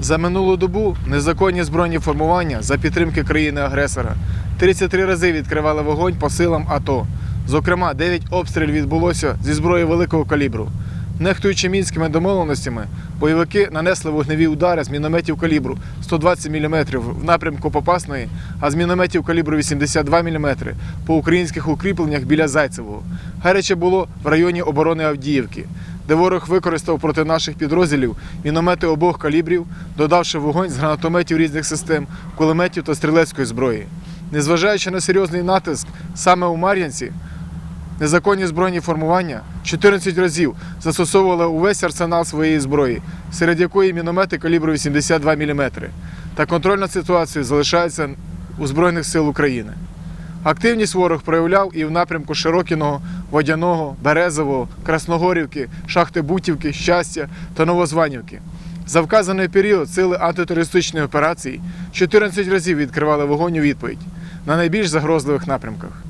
За минулу добу незаконні збройні формування за підтримки країни-агресора 33 рази відкривали вогонь по силам АТО. Зокрема, 9 обстрілів відбулося зі зброї великого калібру. Нехтуючи мінськими домовленостями, бойовики нанесли вогневі удари з мінометів калібру 120 мм в напрямку Попасної, а з мінометів калібру 82 мм по українських укріпленнях біля Зайцевого. Гаряче було в районі оборони Авдіївки, де ворог використав проти наших підрозділів міномети обох калібрів, додавши вогонь з гранатометів різних систем, кулеметів та стрілецької зброї. Незважаючи на серйозний натиск саме у Мар'янці, Незаконні збройні формування 14 разів застосовували увесь арсенал своєї зброї, серед якої міномети калібру 82 мм. Та контроль над ситуацією залишається у Збройних сил України. Активність ворог проявляв і в напрямку Широкіного, Водяного, Березового, Красногорівки, Шахти Бутівки, Щастя та Новозванівки. За вказаний період сили антитерористичної операції 14 разів відкривали вогонь у відповідь на найбільш загрозливих напрямках.